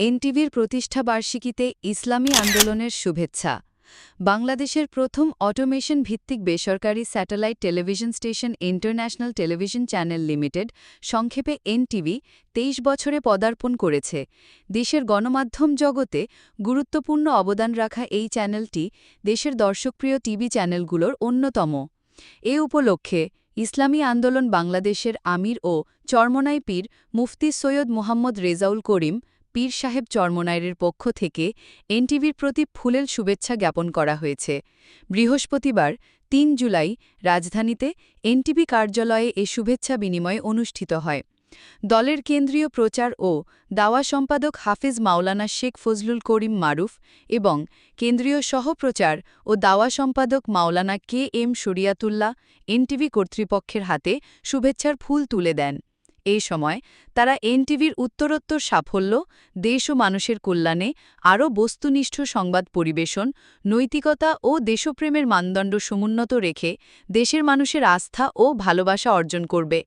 এনটিভির প্রতিষ্ঠাবার্ষিকীতে ইসলামী আন্দোলনের শুভেচ্ছা। বাংলাদেশের প্রথম অটোমেশন ভিত্তিক বেসরকারি satellite television station international television channel limited সংক্ষেপে এনটিভি তেইশ বছরে পদার্পণ করেছে। দেশের গণমাধ্যম জগতে গুরুত্বপূর্ণ অবদান রাখা এই চ্যানেলটি দেশের দর্শকপ্রিয় টিভি চ্যানেলগুলোর অন্যতম। এ উপলক্ষে ইসলামী আন্দোলন বাংলাদেশের আমির ও চরমনাই পীর মুফতি সৈয়দ মোহাম্মদ রেজাউল করিম পীর সাহেব চরমনাইরের পক্ষ থেকে এনটিভির প্রতি ফুলেল শুভেচ্ছা জ্ঞাপন করা হয়েছে। বৃহস্পতিবার, তিন জুলাই, রাজধানীতে এনটিভি কার্যালয়ে এ শুভেচ্ছা বিনিময় অনুষ্ঠিত হয়। দলের কেন্দ্রীয় প্রচার ও দাওয়া সম্পাদক হাফিজ মাওলানা শেখ ফজলুল করিম মারুফ এবং কেন্দ্রীয় সহপ্রচার ও দাওয়া সম্পাদক মাওলানা কে এম শরিয়াতুল্লাহ এনটিভি কর্তৃপক্ষের হাতে শুভেচ্ছার ফুল তুলে দেন। এই সময় তারা এনটিভির উত্তরোত্তর সাফল্য, দেশ ও মানুষের কল্যাণে আরও বস্তুনিষ্ঠ সংবাদ পরিবেশন, নৈতিকতা ও দেশপ্রেমের মানদণ্ড সমুন্নত রেখে দেশের মানুষের আস্থা ও ভালোবাসা অর্জন করবে।